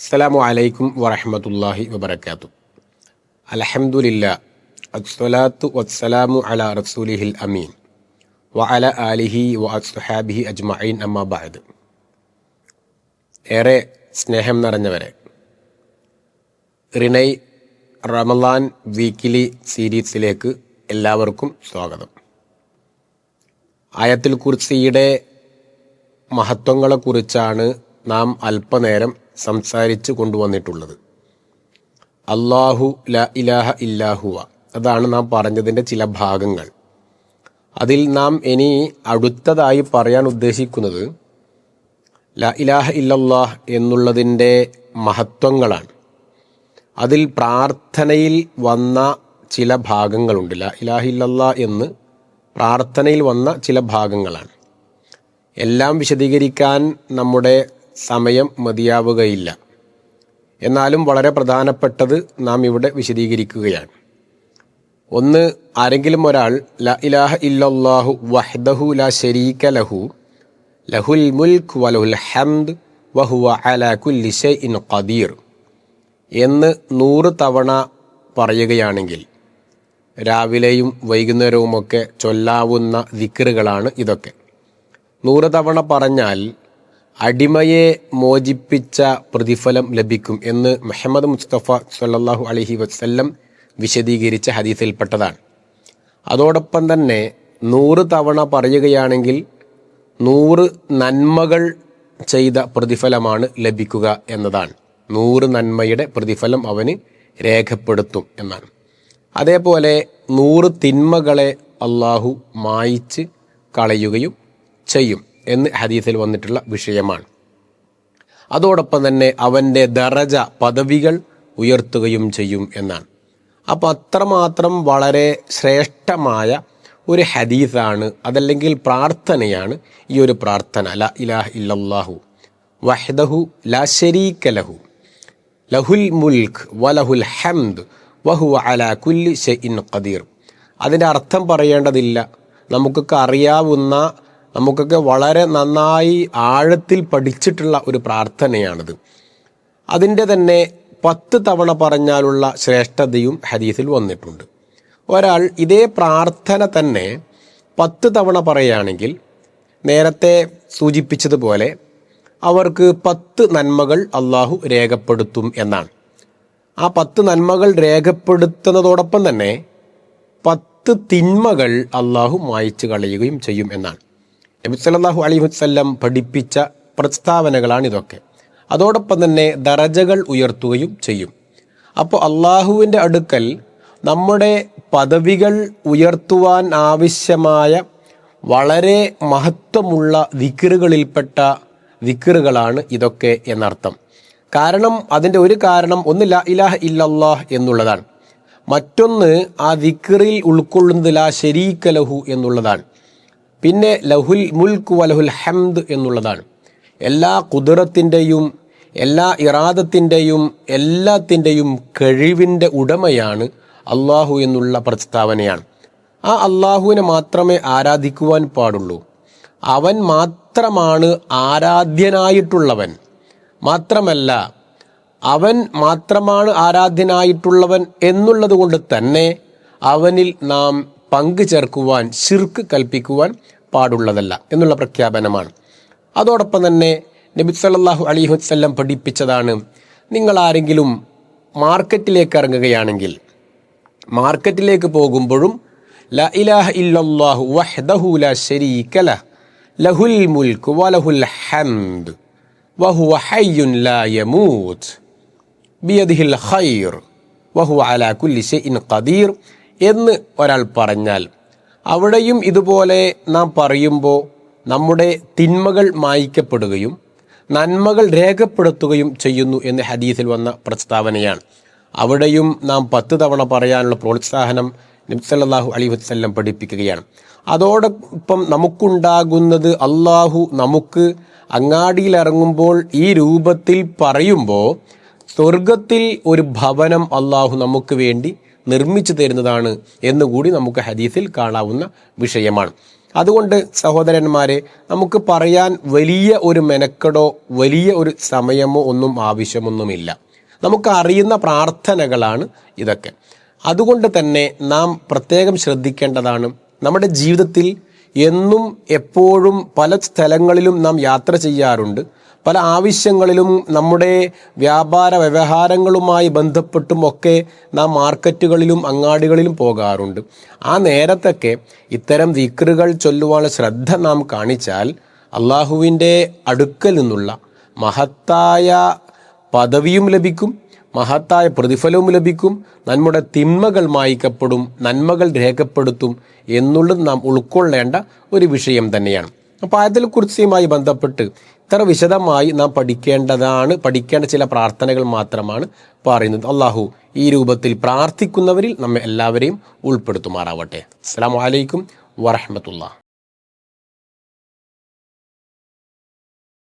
അസ്സലാമു അലൈക്കും വറഹമത്തല്ലാഹി വബർക്കാത്തു അലഹമുല്ല അസ്വലാത്തു വസ്സലാമു അല റസൂലിഹിൽ അമീൻ. വ അല ആലിഹി വ അസ്ഹാബിഹി അജ്മഈൻ അമ്മാബാദ് ഏറെ സ്നേഹം നിറഞ്ഞവരെ റിനൈ റമലാൻ വീക്കിലി സീരീസിലേക്ക് എല്ലാവർക്കും സ്വാഗതം. ആയത്തിൽ കുർസിയുടെ മഹത്വങ്ങളെക്കുറിച്ചാണ് നാം അല്പനേരം സംസാരിച്ചു കൊണ്ടുവന്നിട്ടുള്ളത്. അള്ളാഹു ല ഇലാഹ ഇല്ലാഹുവ അതാണ് നാം പറഞ്ഞതിന്റെ ചില ഭാഗങ്ങൾ. അതിൽ നാം ഇനി അടുത്തതായി പറയാൻ ഉദ്ദേശിക്കുന്നത് ല ഇലാഹ ഇല്ലല്ലാഹ് എന്നുള്ളതിന്റെ മഹത്വങ്ങളാണ്. അതിൽ പ്രാർത്ഥനയിൽ വന്ന ചില ഭാഗങ്ങളുണ്ട്. ല ഇലാഹ ഇല്ലല്ലാ എന്ന് പ്രാർത്ഥനയിൽ വന്ന ചില ഭാഗങ്ങളാണ്. എല്ലാം വിശദീകരിക്കാൻ നമ്മുടെ സമയം മതിയാവുകയില്ല. എന്നാലും വളരെ പ്രധാനപ്പെട്ടത് നാം ഇവിടെ വിശദീകരിക്കുകയാണ്. ഒന്ന് ആരെങ്കിലും ഒരാൾ ല ഇലാഹ ഇല്ലാഹു വഹ്ദഹു ല ശരീക ലഹു ലഹുൽ മുൽക്ക് വലഹുൽ ഹംദ് വഹുവ അല കുല്ലി ഖദീർ എന്ന് നൂറ് തവണ പറയുകയാണെങ്കിൽ രാവിലെയും വൈകുന്നേരവുമൊക്കെ ചൊല്ലാവുന്ന ദിക്കറുകളാണ് ഇതൊക്കെ. നൂറ് തവണ പറഞ്ഞാൽ അടിമയെ മോചിപ്പിച്ച പ്രതിഫലം ലഭിക്കും എന്ന് മുഹമ്മദ് മുസ്തഫ സല്ലാഹു അലഹി വസ്ല്ലം വിശദീകരിച്ച ഹദീസിൽപ്പെട്ടതാണ്. അതോടൊപ്പം തന്നെ നൂറ് തവണ പറയുകയാണെങ്കിൽ നൂറ് നന്മകൾ ചെയ്ത പ്രതിഫലമാണ് ലഭിക്കുക എന്നതാണ്. നൂറ് നന്മയുടെ പ്രതിഫലം അവന് രേഖപ്പെടുത്തും എന്നാണ്. അതേപോലെ നൂറ് തിന്മകളെ അള്ളാഹു മായിച്ച് കളയുകയും ചെയ്യും. എന്ന് ഹദീസിൽ വന്നിട്ടുള്ള വിഷയമാണ്. അതോടൊപ്പം തന്നെ അവന്റെ ദറജ പദവികൾ ഉയർത്തുകയും ചെയ്യും എന്നാണ്. അപ്പോൾ അത്രമാത്രം വളരെ ശ്രേഷ്ഠമായ ഒരു ഹദീസാണ് അതല്ലെങ്കിൽ പ്രാർത്ഥനയാണ് ഈ ഒരു പ്രാർത്ഥന. ല ഇലാഹ ഇല്ലല്ലാഹു വഹദഹു ലാ ലഹു ലഹുൽ മുൽഖ് വലഹുൽ ഹംദ് വഹു അല കുല്ലി ഷെഇൻ ഖദീർ. അതിന്റെ അർത്ഥം പറയേണ്ടതില്ല. നമുക്കൊക്കെ അറിയാവുന്ന നമുക്കൊക്കെ വളരെ നന്നായി ആഴത്തിൽ പഠിച്ചിട്ടുള്ള ഒരു പ്രാർത്ഥനയാണിത്. അതിന്റെ തന്നെ പത്ത് തവണ പറഞ്ഞാലുള്ള ശ്രേഷ്ഠതയും ഹദീസിൽ വന്നിട്ടുണ്ട്. ഒരാൾ ഇതേ പ്രാർത്ഥന തന്നെ പത്ത് തവണ പറയുകയാണെങ്കിൽ നേരത്തെ സൂചിപ്പിച്ചതുപോലെ അവർക്ക് പത്ത് നന്മകൾ അള്ളാഹു രേഖപ്പെടുത്തും എന്നാണ്. ആ പത്ത് നന്മകൾ രേഖപ്പെടുത്തുന്നതോടൊപ്പം തന്നെ പത്ത് തിന്മകൾ അള്ളാഹു മായ്ച്ചു കളയുകയും ചെയ്യും എന്നാണ്. നബി സല്ലല്ലാഹു അലൈഹി വസല്ലം പഠിപ്പിച്ച പ്രസ്താവനകളാണ് ഇതൊക്കെ. അതോടൊപ്പം തന്നെ ദറജകൾ ഉയർത്തുകയും ചെയ്യും. അപ്പോൾ അള്ളാഹുവിന്റെ അടുക്കൽ നമ്മുടെ പദവികൾ ഉയർത്തുവാൻ ആവശ്യമായ വളരെ മഹത്വമുള്ള വിക്കറുകളിൽപ്പെട്ട വിക്കറുകളാണ് ഇതൊക്കെ എന്നർത്ഥം. കാരണം അതിന്റെ ഒരു കാരണം ഒന്ന് ല ഇലാഹ ഇല്ലല്ലാഹ് എന്നുള്ളതാണ്. മറ്റൊന്ന് ആ വിക്കറിൽ ഉൾക്കൊള്ളുന്നത് ലാ ശരീക്കലഹു ലഹു എന്നുള്ളതാണ്. പിന്നെ ലഹുൽ മുൽക്ക് വലഹുൽ ഹംദ് എന്നുള്ളതാണ്. എല്ലാ കുതിരത്തിന്റെയും എല്ലാ ഇറാദത്തിന്റെയും എല്ലാത്തിന്റെയും കഴിവിന്റെ ഉടമയാണ് അള്ളാഹു എന്നുള്ള പ്രസ്താവനയാണ്. ആ അള്ളാഹുവിനെ മാത്രമേ ആരാധിക്കുവാൻ പാടുള്ളൂ. അവൻ മാത്രമാണ് ആരാധ്യനായിട്ടുള്ളവൻ. മാത്രമല്ല അവൻ മാത്രമാണ് ആരാധ്യനായിട്ടുള്ളവൻ എന്നുള്ളത് കൊണ്ട് തന്നെ അവനിൽ നാം പങ്കു ചേർക്കുവാൻ ശിർക്ക് കൽപ്പിക്കുവാൻ പാടുള്ളതല്ല എന്നുള്ള പ്രഖ്യാപനമാണ്. അതോടൊപ്പം തന്നെ നബി സല്ലാഹു അലി വസല്ലം പഠിപ്പിച്ചതാണ് നിങ്ങൾ ആരെങ്കിലും മാർക്കറ്റിലേക്ക് ഇറങ്ങുകയാണെങ്കിൽ മാർക്കറ്റിലേക്ക് പോകുമ്പോഴും ല ഇലാഹ ഇല്ലാഹു വഹ്ദഹു ലാ ശരീക ലഹുൽ മുൽക്ക് വലഹുൽ ഹംദ് വഹു ഹയ്യുൻ ലാ യമൂത്ത് ബിയദിഹിൽ ഖൈർ വഹുവ അലാ കുല്ലി ഷൈഇൻ ഖദീർ എന്ന് ഒരാൾ പറഞ്ഞാൽ അവിടെയും ഇതുപോലെ നാം പറയുമ്പോൾ നമ്മുടെ തിന്മകൾ മായ്ക്കപ്പെടുകയും നന്മകൾ രേഖപ്പെടുത്തുകയും ചെയ്യുന്നു എന്ന് ഹദീസിൽ വന്ന പ്രസ്താവനയാണ്. അവിടെയും നാം പത്ത് തവണ പറയാനുള്ള പ്രോത്സാഹനം നബ്സല്ലാഹു അലി വസ്ല്ലം പഠിപ്പിക്കുകയാണ്. അതോടൊപ്പം നമുക്കുണ്ടാകുന്നത് അള്ളാഹു നമുക്ക് അങ്ങാടിയിലിറങ്ങുമ്പോൾ ഈ രൂപത്തിൽ പറയുമ്പോൾ സ്വർഗത്തിൽ ഒരു ഭവനം അള്ളാഹു നമുക്ക് വേണ്ടി നിർമ്മിച്ചു തരുന്നതാണ് എന്നുകൂടി നമുക്ക് ഹദീസിൽ കാണാവുന്ന വിഷയമാണ്. അതുകൊണ്ട് സഹോദരന്മാരെ നമുക്ക് പറയാൻ വലിയ ഒരു മെനക്കെടോ വലിയ ഒരു സമയമോ ഒന്നും ആവശ്യമൊന്നുമില്ല. നമുക്ക് അറിയുന്ന പ്രാർത്ഥനകളാണ് ഇതൊക്കെ. അതുകൊണ്ട് തന്നെ നാം പ്രത്യേകം ശ്രദ്ധിക്കേണ്ടതാണ് നമ്മുടെ ജീവിതത്തിൽ എന്നും എപ്പോഴും പല സ്ഥലങ്ങളിലും നാം യാത്ര ചെയ്യാറുണ്ട്. പല ആവശ്യങ്ങളിലും നമ്മുടെ വ്യാപാര വ്യവഹാരങ്ങളുമായി ബന്ധപ്പെട്ടും ഒക്കെ നാം മാർക്കറ്റുകളിലും അങ്ങാടികളിലും പോകാറുണ്ട്. ആ നേരത്തൊക്കെ ഇത്തരം വിക്രുകൾ ചൊല്ലുവാനുള്ള ശ്രദ്ധ നാം കാണിച്ചാൽ അള്ളാഹുവിന്റെ അടുക്കൽ നിന്നുള്ള മഹത്തായ പദവിയും ലഭിക്കും മഹത്തായ പ്രതിഫലവും ലഭിക്കും നമ്മുടെ തിന്മകൾ മായ്ക്കപ്പെടും നന്മകൾ രേഖപ്പെടുത്തും എന്നുള്ളത് നാം ഉൾക്കൊള്ളേണ്ട ഒരു വിഷയം തന്നെയാണ്. അപ്പോൾ ആയത്തിൽ കുറിച്ചുമായി ബന്ധപ്പെട്ട് ഇത്ര വിശദമായി നാം പഠിക്കേണ്ടതാണ് പഠിക്കേണ്ട ചില പ്രാർത്ഥനകൾ മാത്രമാണ് പറയുന്നത്. അള്ളാഹു ഈ രൂപത്തിൽ പ്രാർത്ഥിക്കുന്നവരിൽ നമ്മെ എല്ലാവരെയും ഉൾപ്പെടുത്തുമാറാവട്ടെ. അസ്സാം വലൈക്കും വറഹമത്തുള്ള